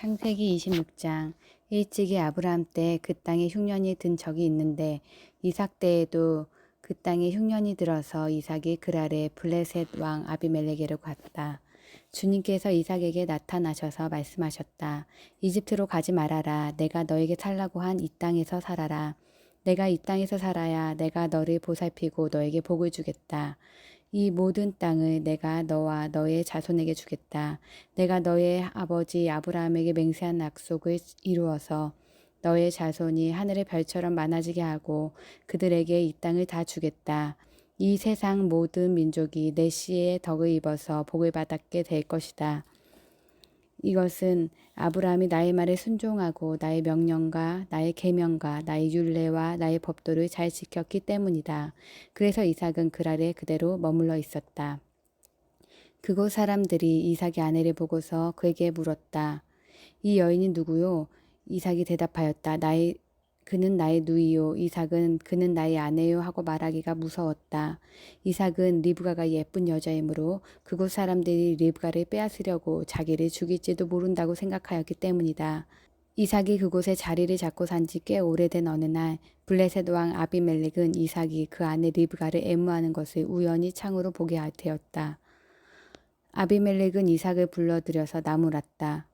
창세기 26장 일찍이 아브라함 때 그 땅에 흉년이 든 적이 있는데 이삭 때에도 그 땅에 흉년이 들어서 이삭이 그랄에 블레셋 왕 아비멜렉에로 갔다. 주님께서 이삭에게 나타나셔서 말씀하셨다. 이집트로 가지 말아라. 내가 너에게 살라고 한 이 땅에서 살아라. 내가 이 땅에서 살아야 내가 너를 보살피고 너에게 복을 주겠다. 이 모든 땅을 내가 너와 너의 자손에게 주겠다. 내가 너의 아버지 아브라함에게 맹세한 약속을 이루어서 너의 자손이 하늘의 별처럼 많아지게 하고 그들에게 이 땅을 다 주겠다. 이 세상 모든 민족이 내 씨의 덕을 입어서 복을 받게 될 것이다. 이것은 아브라함이 나의 말에 순종하고 나의 명령과 나의 계명과 나의 율례와 나의 법도를 잘 지켰기 때문이다. 그래서 이삭은 그랄에 그대로 머물러 있었다. 그곳 사람들이 이삭의 아내를 보고서 그에게 물었다. 이 여인이 누구요? 이삭이 대답하였다. 나의 그는 나의 누이요. 이삭은 그는 나의 아내요 하고 말하기가 무서웠다. 이삭은 리브가가 예쁜 여자이므로 그곳 사람들이 리브가를 빼앗으려고 자기를 죽일지도 모른다고 생각하였기 때문이다. 이삭이 그곳에 자리를 잡고 산 지 꽤 오래된 어느 날 블레셋 왕 아비멜렉은 이삭이 그 아내 리브가를 애무하는 것을 우연히 창으로 보게 되었다. 아비멜렉은 이삭을 불러들여서 나무랐다.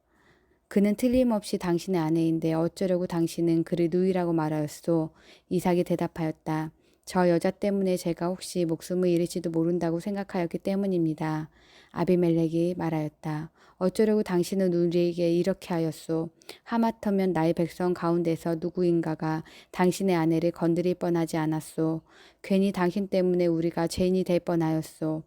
그는 틀림없이 당신의 아내인데 어쩌려고 당신은 그를 누이라고 말하였소. 이삭이 대답하였다. 저 여자 때문에 제가 혹시 목숨을 잃을지도 모른다고 생각하였기 때문입니다. 아비멜렉이 말하였다. 어쩌려고 당신은 우리에게 이렇게 하였소. 하마터면 나의 백성 가운데서 누구인가가 당신의 아내를 건드릴 뻔하지 않았소. 괜히 당신 때문에 우리가 죄인이 될 뻔하였소.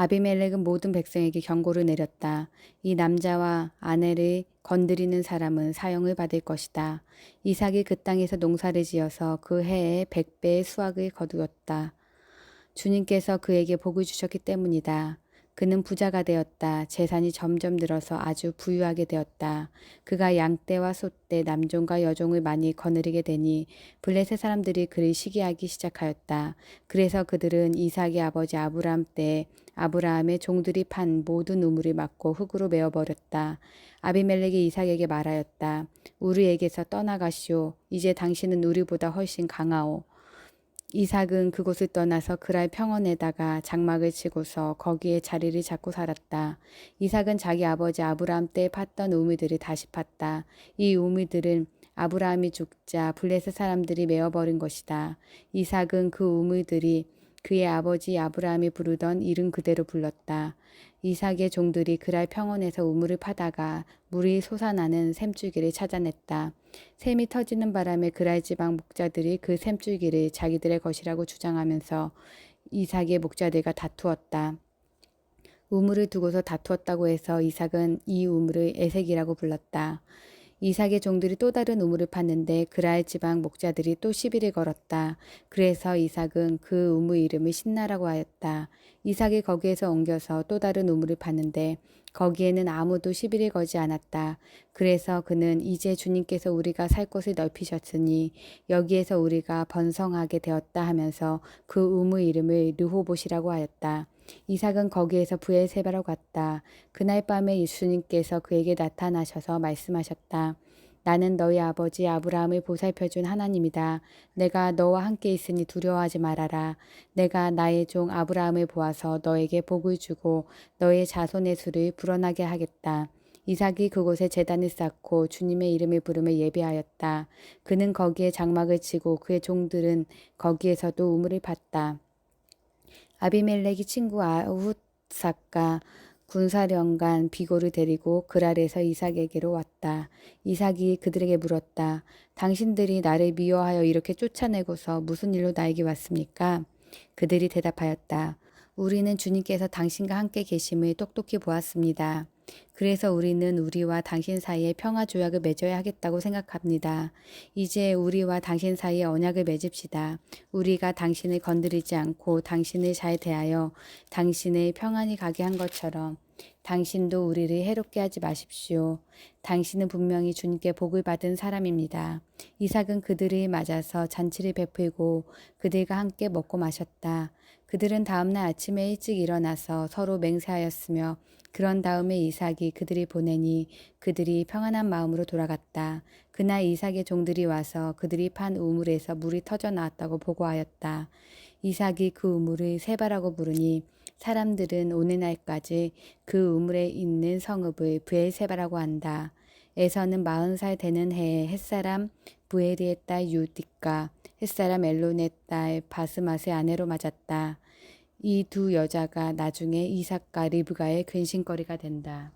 아비멜렉은 모든 백성에게 경고를 내렸다. 이 남자와 아내를 건드리는 사람은 사형을 받을 것이다. 이삭이 그 땅에서 농사를 지어서 그 해에 백배의 수확을 거두었다. 주님께서 그에게 복을 주셨기 때문이다. 그는 부자가 되었다. 재산이 점점 늘어서 아주 부유하게 되었다. 그가 양떼와 소떼, 남종과 여종을 많이 거느리게 되니 블레셋 사람들이 그를 시기하기 시작하였다. 그래서 그들은 이삭의 아버지 아브라함 때 아브라함의 종들이 판 모든 우물을 막고 흙으로 메어버렸다. 아비멜렉이 이삭에게 말하였다. 우리에게서 떠나가시오. 이제 당신은 우리보다 훨씬 강하오. 이삭은 그곳을 떠나서 그랄 평원에다가 장막을 치고서 거기에 자리를 잡고 살았다. 이삭은 자기 아버지 아브라함 때 팠던 우미들을 다시 팠다. 이 우미들은 아브라함이 죽자 블레셋 사람들이 메어버린 것이다. 이삭은 그 우물들이 그의 아버지 아브라함이 부르던 이름 그대로 불렀다. 이삭의 종들이 그랄 평원에서 우물을 파다가 물이 솟아나는 샘줄기를 찾아냈다. 샘이 터지는 바람에 그랄 지방 목자들이 그 샘줄기를 자기들의 것이라고 주장하면서 이삭의 목자들과 다투었다. 우물을 두고서 다투었다고 해서 이삭은 이 우물을 에색이라고 불렀다. 이삭의 종들이 또 다른 우물을 팠는데 그랄 지방 목자들이 또 시비를 걸었다. 그래서 이삭은 그 우물 이름을 신나라고 하였다. 이삭이 거기에서 옮겨서 또 다른 우물을 팠는데 거기에는 아무도 시비를 걸지 않았다. 그래서 그는 이제 주님께서 우리가 살 곳을 넓히셨으니 여기에서 우리가 번성하게 되었다 하면서 그 우물 이름을 르호봇이라고 하였다. 이삭은 거기에서 부엘세바로 갔다. 그날 밤에 예수님께서 그에게 나타나셔서 말씀하셨다. 나는 너희 아버지 아브라함을 보살펴준 하나님이다. 내가 너와 함께 있으니 두려워하지 말아라. 내가 나의 종 아브라함을 보아서 너에게 복을 주고 너의 자손의 수를 불어나게 하겠다. 이삭이 그곳에 재단을 쌓고 주님의 이름을 부르며 예배하였다. 그는 거기에 장막을 치고 그의 종들은 거기에서도 우물을 팠다. 아비멜렉이 친구 아웃삭과 군사령관 비고를 데리고 그랄에서 이삭에게로 왔다. 이삭이 그들에게 물었다. 당신들이 나를 미워하여 이렇게 쫓아내고서 무슨 일로 나에게 왔습니까? 그들이 대답하였다. 우리는 주님께서 당신과 함께 계심을 똑똑히 보았습니다. 그래서 우리는 우리와 당신 사이에 평화 조약을 맺어야 하겠다고 생각합니다. 이제 우리와 당신 사이에 언약을 맺읍시다. 우리가 당신을 건드리지 않고 당신을 잘 대하여 당신을 평안히 가게 한 것처럼 당신도 우리를 해롭게 하지 마십시오. 당신은 분명히 주님께 복을 받은 사람입니다. 이삭은 그들을 맞아서 잔치를 베풀고 그들과 함께 먹고 마셨다. 그들은 다음날 아침에 일찍 일어나서 서로 맹세하였으며 그런 다음에 이삭이 그들이 보내니 그들이 평안한 마음으로 돌아갔다. 그날 이삭의 종들이 와서 그들이 판 우물에서 물이 터져 나왔다고 보고하였다. 이삭이 그 우물을 세바라고 부르니 사람들은 오늘날까지 그 우물에 있는 성읍을 부엘세바라고 한다. 에서는 마흔 살 되는 해에 햇사람 부에리의 딸 유딕과 햇사람 엘론의 딸 바스맛의 아내로 맞았다. 이 두 여자가 나중에 이삭과 리브가의 근심거리가 된다.